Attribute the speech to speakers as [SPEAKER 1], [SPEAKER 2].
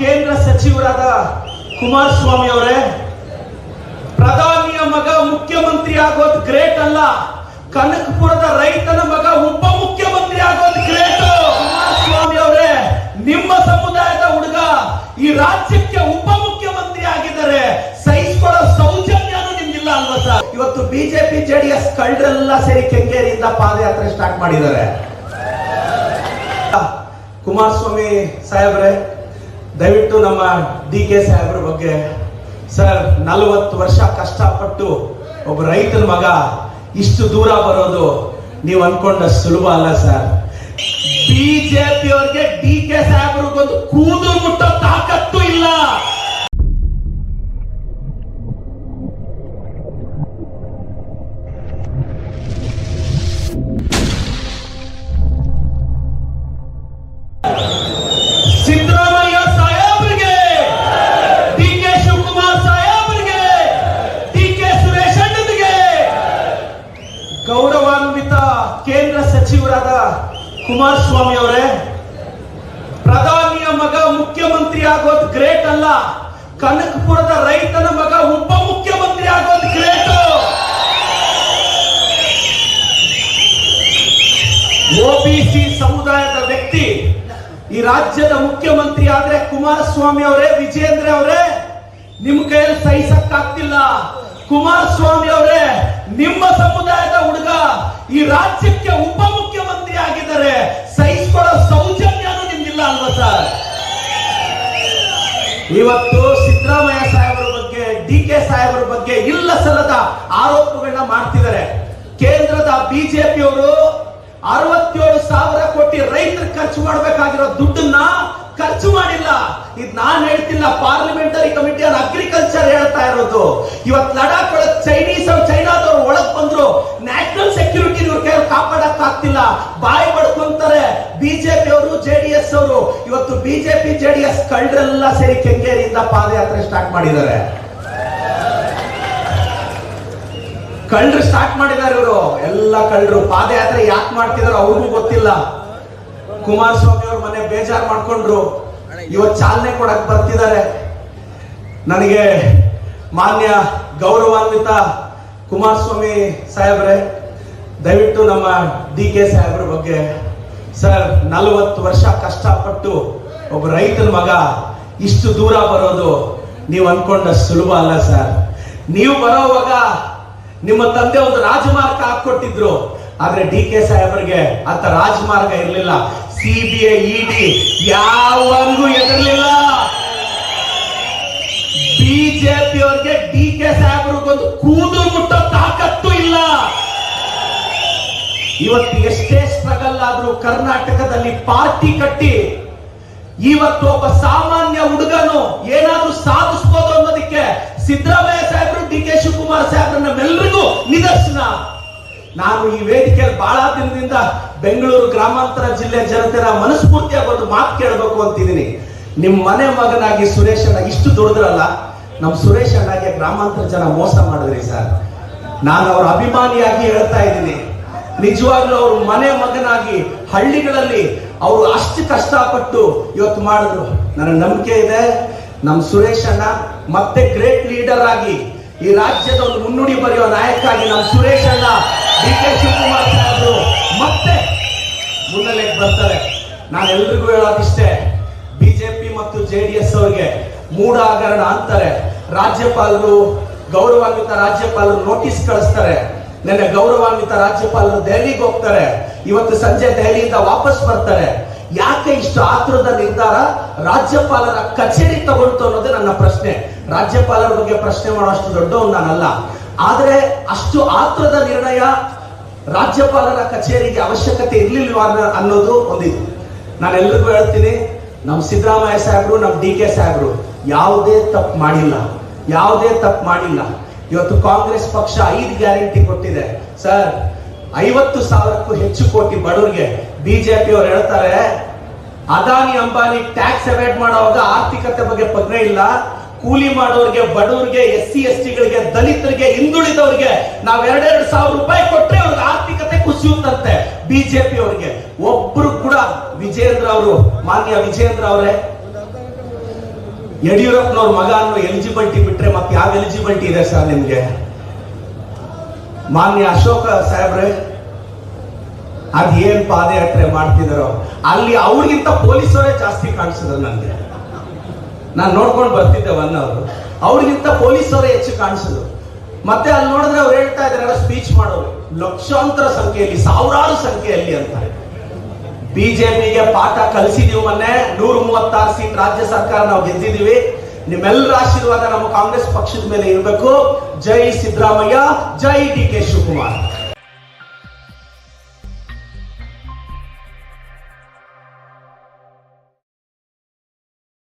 [SPEAKER 1] ಕೇಂದ್ರ ಸಚಿವರಾದ ಕುಮಾರಸ್ವಾಮಿ ಅವರೇ, ಪ್ರಧಾನಿಯ ಮಗ ಮುಖ್ಯಮಂತ್ರಿ ಆಗೋದು ಗ್ರೇಟ್ ಅಲ್ಲ. ಕನಕಪುರದ ರೈತನ ಮಗ ಉಪ ಮುಖ್ಯಮಂತ್ರಿ ಆಗೋದು ಗ್ರೇಟ್ ಕುಮಾರಸ್ವಾಮಿ ಅವರೇ, ನಿಮ್ಮ ಸಮುದಾಯದ ಹುಡುಗ ಈ ರಾಜ್ಯಕ್ಕೆ ಉಪ ಮುಖ್ಯಮಂತ್ರಿ ಆಗಿದ್ದಾರೆ. ಸಹಿಸ್ಕೊಳ್ಳೋ ಸೌಜನ್ಯನೂ ನಿಮ್ಗಿಲ್ಲ ಅಲ್ವಾ ಸರ್ ಇವತ್ತು ಬಿಜೆಪಿ, ಜೆಡಿಎಸ್ ಕಳ್ಳರೆಲ್ಲ ಸೇರಿ ಕೆಂಗೇರಿಯಿಂದ ಪಾದಯಾತ್ರೆ ಸ್ಟಾರ್ಟ್ ಮಾಡಿದ್ದಾರೆ. ಕುಮಾರಸ್ವಾಮಿ ಸಾಹೇಬ್ರೆ ದಯವಿಟ್ಟು ನಮ್ಮ ಡಿ ಕೆ ಸಾಹೇಬ್ರ ಬಗ್ಗೆ, ಸರ್, ನಲವತ್ತು ವರ್ಷ ಕಷ್ಟಪಟ್ಟು ಒಬ್ಬ ರೈತನ ಮಗ ಇಷ್ಟು ದೂರ ಬರೋದು ನೀವು ಅನ್ಕೊಂಡ ಸುಲಭ ಅಲ್ಲ, ಸರ್. ಬಿಜೆಪಿ ಅವ್ರಿಗೆ ಡಿ ಕುಮಾರಸ್ವಾಮಿ ಅವರೇ, ಪ್ರಧಾನಿಯ ಮಗ ಮುಖ್ಯಮಂತ್ರಿ ಆಗೋದು ಗ್ರೇಟ್ ಅಲ್ಲ. ಕನಕಪುರದ ರೈತನ ಮಗ ಉಪ ಮುಖ್ಯಮಂತ್ರಿ ಆಗೋದು ಗ್ರೇಟ್ ಒಬಿಸಿ ಸಮುದಾಯದ ವ್ಯಕ್ತಿ, ಈ ರಾಜ್ಯದ ಮುಖ್ಯಮಂತ್ರಿ ಆದ್ರೆ ಕುಮಾರಸ್ವಾಮಿ ಅವರೇ, ವಿಜೇಂದ್ರ ಅವರೇ, ನಿಮ್ ಕೈಯಲ್ಲಿ ಸಹಿಸಕ್ಕಾಗ್ತಿಲ್ಲ. ಕುಮಾರಸ್ವಾಮಿ ಅವರೇ, ನಿಮ್ಮ ಸಮುದಾಯದ ಹುಡುಗ, ಈ ರಾಜ್ಯಕ್ಕೆ ಉಪ ಇವತ್ತು ಸಿದ್ದರಾಮಯ್ಯ ಸಾಹೇಬರ ಬಗ್ಗೆ ಡಿ ಕೆ ಸಾಹೇಬರ ಬಗ್ಗೆ ಇಲ್ಲ ಸಲ್ಲದ ಆರೋಪಗಳನ್ನ ಮಾಡ್ತಿದ್ದಾರೆ. ಕೇಂದ್ರದ ಬಿಜೆಪಿಯವರು ಅರವತ್ತೇಳು ಸಾವಿರ ಕೋಟಿ ರೈತರು ಖರ್ಚು ಮಾಡಬೇಕಾಗಿರೋ ದುಡ್ಡನ್ನ ಖರ್ಚು ಮಾಡಿಲ್ಲ. ಇದು ನಾನ್ ಹೇಳ್ತಿಲ್ಲ, ಪಾರ್ಲಿಮೆಂಟರಿ ಕಮಿಟಿ ಆನ್ ಅಗ್ರಿಕಲ್ಚರ್ ಹೇಳ್ತಾ ಇರೋದು. ಇವತ್ತು ಲಡಾಖ್ ಒಳಗ್ ಚೈನೀಸ್ ಚೈನಾದವ್ರು ಒಳಗ್ ಬಂದ್ರು. ನ್ಯಾಷನಲ್ ಸೆಕ್ಯೂರಿಟಿ ಇವ್ರ ಕೈ ಕಾಪಾಡಕ್ ಆಗ್ತಿಲ್ಲ. ಬಾಯಿ ಬಿಜೆಪಿ ಅವರು ಜೆಡಿಎಸ್ ಅವರು, ಇವತ್ತು ಬಿಜೆಪಿ, ಜೆಡಿಎಸ್ ಕಳ್ಳರೆಲ್ಲ ಸೇರಿ ಕೆಂಗೇರಿಯಿಂದ ಪಾದಯಾತ್ರೆ ಸ್ಟಾರ್ಟ್ ಮಾಡಿದ್ದಾರೆ. ಕಳ್ಳರು ಸ್ಟಾರ್ಟ್ ಮಾಡಿದ್ದಾರೆ ಇವರು. ಎಲ್ಲ ಕಳ್ಳರು ಪಾದಯಾತ್ರೆ ಯಾಕೆ ಮಾಡ್ತಿದಾರೋ ಅವ್ರಿಗೂ ಗೊತ್ತಿಲ್ಲ. ಕುಮಾರಸ್ವಾಮಿ ಅವ್ರ ಮನೆ ಬೇಜಾರು ಮಾಡ್ಕೊಂಡ್ರು. ಇವತ್ತು ಚಾಲನೆ ಕೊಡಕ್ ಬರ್ತಿದ್ದಾರೆ. ನನಗೆ ಮಾನ್ಯ ಗೌರವಾನ್ವಿತ ಕುಮಾರಸ್ವಾಮಿ ಸಾಹೇಬ್ರೆ, ದಯವಿಟ್ಟು ನಮ್ಮ ಡಿ ಕೆ ಸಾಹೇಬ್ರ ಬಗ್ಗೆ ಸರ್, ನಲವತ್ತು ವರ್ಷ ಕಷ್ಟಪಟ್ಟು ಒಬ್ಬ ರೈತನ ಮಗ ಇಷ್ಟು ದೂರ ಬರೋದು ನೀವು ಅನ್ಕೊಂಡ ಸುಲಭ ಅಲ್ಲ ಸರ್. ನೀವು ಬರೋವಾಗ ನಿಮ್ಮ ತಂದೆ ಒಂದು ರಾಜಮಾರ್ಗ ಹಾಕೊಟ್ಟಿದ್ರು ಆದ್ರೆ ಡಿ ಕೆ ಸಾಹೇಬರಿಗೆ ಅಂತ ರಾಜಮಾರ್ಗ ಇರಲಿಲ್ಲ. ಸಿ ಬಿ ಇಡಿ ಯಾವಾಗೂ ಎದರ್ಲಿಲ್ಲ. ಬಿಜೆಪಿ ಅವ್ರಿಗೆ ಡಿ ಕೆ ಸಾಹೇಬ್ರಿಗೊಂದು ಕೂದಲು ಇವತ್ತು ಎಷ್ಟೇ ಸ್ಟ್ರಗಲ್ ಆದ್ರೂ ಕರ್ನಾಟಕದಲ್ಲಿ ಪಾರ್ಟಿ ಕಟ್ಟಿ, ಇವತ್ತು ಒಬ್ಬ ಸಾಮಾನ್ಯ ಹುಡುಗನು ಏನಾದ್ರೂ ಸಾಧಿಸಬಹುದು ಅನ್ನೋದಕ್ಕೆ ಸಿದ್ದರಾಮಯ್ಯ ಸಾಹೇಬರು, ಡಿ ಕೆ ಶಿವಕುಮಾರ್ ಸಾಹೇಬ್ರ ಎಲ್ಲರಿಗೂ ನಿದರ್ಶನ. ನಾನು ಈ ವೇದಿಕೆಯಲ್ಲಿ ಬಹಳ ದಿನದಿಂದ ಬೆಂಗಳೂರು ಗ್ರಾಮಾಂತರ ಜಿಲ್ಲೆ ಜನತೆನ ಮನಸ್ಫೂರ್ತಿಯಾಗಿ ಒಂದು ಮಾತು ಕೇಳಬೇಕು ಅಂತಿದ್ದೀನಿ. ನಿಮ್ ಮನೆ ಮಗನಾಗಿ ಸುರೇಶ್ ಅಣ್ಣ ಇಷ್ಟು ದೊಡ್ಡದ್ರಲ್ಲ, ನಮ್ ಸುರೇಶ್ ಅಣ್ಣಗೆ ಗ್ರಾಮಾಂತರ ಜನ ಮೋಸ ಮಾಡಿದ್ರಿ ಸರ್. ನಾನು ಅವರ ಅಭಿಮಾನಿಯಾಗಿ ಹೇಳ್ತಾ ಇದ್ದೀನಿ. ನಿಜವಾಗ್ಲೂ ಅವರು ಮನೆ ಮಗನಾಗಿ ಹಳ್ಳಿಗಳಲ್ಲಿ ಅವರು ಅಷ್ಟು ಕಷ್ಟಪಟ್ಟು ಇವತ್ತು ಮಾಡಿದ್ರು. ನನಗೆ ನಂಬಿಕೆ ಇದೆ. ನಮ್ಮ ಸುರೇಶ್ ಅಣ್ಣ ಮತ್ತೆ ಗ್ರೇಟ್ ಲೀಡರ್ ಆಗಿ ಈ ರಾಜ್ಯದ ಒಂದು ಮುನ್ನುಡಿ ಬರೆಯುವ ನಾಯಕ ಆಗಿ ನಮ್ಮ ಸುರೇಶ್ ಅಣ್ಣ ಡಿ ಕೆ ಶಿವಕುಮಾರ್ ಸಾಹೇಬರು ಮತ್ತೆ ಮುನ್ನೆಲೆಗೆ ಬರ್ತಾರೆ. ನಾನು ಎಲ್ರಿಗೂ ಹೇಳೋದಿಷ್ಟೇ, ಬಿಜೆಪಿ ಮತ್ತು ಜೆ ಡಿ ಎಸ್ ಅವ್ರಿಗೆ ಮೂಢ ಹಗರಣ ಅಂತಾರೆ. ರಾಜ್ಯಪಾಲರು, ಗೌರವಾನ್ವಿತ ರಾಜ್ಯಪಾಲರು ನೋಟಿಸ್ ಕಳಿಸ್ತಾರೆ. ನೆನ್ನೆ ಗೌರವಾನ್ವಿತ ರಾಜ್ಯಪಾಲರು ದೆಹಲಿಗೆ ಹೋಗ್ತಾರೆ. ಇವತ್ತು ಸಂಜೆ ದೆಹಲಿಯಿಂದ ವಾಪಸ್ ಬರ್ತಾರೆ. ಯಾಕೆ ಇಷ್ಟು ಆತುರದ ನಿರ್ಧಾರ ರಾಜ್ಯಪಾಲರ ಕಚೇರಿ ತಗೊಳ್ತು ಅನ್ನೋದು ನನ್ನ ಪ್ರಶ್ನೆ. ರಾಜ್ಯಪಾಲರ ಬಗ್ಗೆ ಪ್ರಶ್ನೆ ಮಾಡೋ ಅಷ್ಟು ದೊಡ್ಡವನು ನಾನಲ್ಲ. ಆದ್ರೆ ಅಷ್ಟು ಆತುರದ ನಿರ್ಣಯ ರಾಜ್ಯಪಾಲರ ಕಚೇರಿಗೆ ಅವಶ್ಯಕತೆ ಇರ್ಲಿಲ್ವಾ ಅನ್ನೋದು ಒಂದಿದೆ ನಾನೆಲ್ಲರಿಗೂ ಹೇಳ್ತೀನಿ ನಮ್ಮ ಸಿದ್ದರಾಮಯ್ಯ ಸಾಹೇಬ್ರು ನಮ್ಮ ಡಿ ಕೆ ಸಾಹೇಬ್ರು, ಯಾವುದೇ ತಪ್ಪು ಮಾಡಿಲ್ಲ. ಯಾವುದೇ ತಪ್ಪು ಮಾಡಿಲ್ಲ. ಇವತ್ತು ಕಾಂಗ್ರೆಸ್ ಪಕ್ಷ ಐದು ಗ್ಯಾರಂಟಿ ಕೊಟ್ಟಿದೆ. ಸರ್, ಐವತ್ತು ಸಾವಿರಕ್ಕೂ ಹೆಚ್ಚು ಕೋಟಿ ಬಡವರಿಗೆ ಬಿಜೆಪಿ ಅವರು ಹೇಳ್ತಾರೆ, ಅದಾನಿ ಅಂಬಾನಿ ಟ್ಯಾಕ್ಸ್ ಅವಾಯ್ಡ್ ಮಾಡುವಾಗ ಆರ್ಥಿಕತೆ ಬಗ್ಗೆ ಪಗ್ನ ಇಲ್ಲ. ಕೂಲಿ ಮಾಡೋರಿಗೆ, ಬಡವರಿಗೆ ಎಸ್ ಸಿ ಎಸ್ ಟಿಗಳಿಗೆ ದಲಿತರಿಗೆ, ಹಿಂದುಳಿದವರಿಗೆ ನಾವ್ ಎರಡೆರಡು ಸಾವಿರ ರೂಪಾಯಿ ಕೊಟ್ರೆ ಅವ್ರಿಗೆ ಆರ್ಥಿಕತೆ ಕುಸಿಯುತ್ತಂತೆ ಬಿಜೆಪಿ ಅವರಿಗೆ. ಒಬ್ರು ಕೂಡ ವಿಜೇಂದ್ರ ಅವರು, ಮಾನ್ಯ ವಿಜೇಂದ್ರ ಅವರೇ, ಯಡಿಯೂರಪ್ಪನವ್ರ ಮಗ ಅನ್ನೋ ಎಲಿಜಿಬಿಲಿಟಿ ಯಾವ ಎಲಿಜಿಬಿಲಿಟಿ ಇದೆ ಸರ್ ನಿಮ್ಗೆ. ಮಾನ್ಯ ಅಶೋಕ ಸಾಹೇಬ್ರೆ, ಅದ್ ಏನ್ ಪಾದಯಾತ್ರೆ ಮಾಡ್ತಿದಾರೋ, ಅಲ್ಲಿ ಅವ್ರಿಗಿಂತ ಪೊಲೀಸರೇ ಜಾಸ್ತಿ ಕಾಣಿಸಿದ್ರು ನನಗೆ ನಾನು ನೋಡ್ಕೊಂಡು ಬರ್ತಿದ್ದೆ ಒನ್ ಅವರು ಅವ್ರಿಗಿಂತ ಪೊಲೀಸರೇ ಹೆಚ್ಚು ಕಾಣಿಸಿದ್ರು. ಮತ್ತೆ ಅಲ್ಲಿ ನೋಡಿದ್ರೆ ಅವ್ರು ಹೇಳ್ತಾ ಇದಾರೆ ಸ್ಪೀಚ್ ಮಾಡೋರು. ಲಕ್ಷಾಂತರ ಸಂಖ್ಯೆಯಲ್ಲಿ, ಸಾವಿರಾರು ಸಂಖ್ಯೆಯಲ್ಲಿ ಅಂತ. ಬಿಜೆಪಿಗೆ ಪಾಠ ಕಲಿಸಿದೀವಿ ಮೊನ್ನೆ ನೂರ ಮೂವತ್ತಾರು ಸೀಟ್ ರಾಜ್ಯ ಸರ್ಕಾರ ನಾವು ಗೆದ್ದಿದೀವಿ. ನಿಮ್ಮೆಲ್ಲರ ಆಶೀರ್ವಾದ ನಮ್ಮ ಕಾಂಗ್ರೆಸ್ ಪಕ್ಷದ ಮೇಲೆ ಇರಬೇಕು. ಜೈ ಸಿದ್ದರಾಮಯ್ಯ ಜೈ ಡಿ ಕೆ ಶಿವಕುಮಾರ್.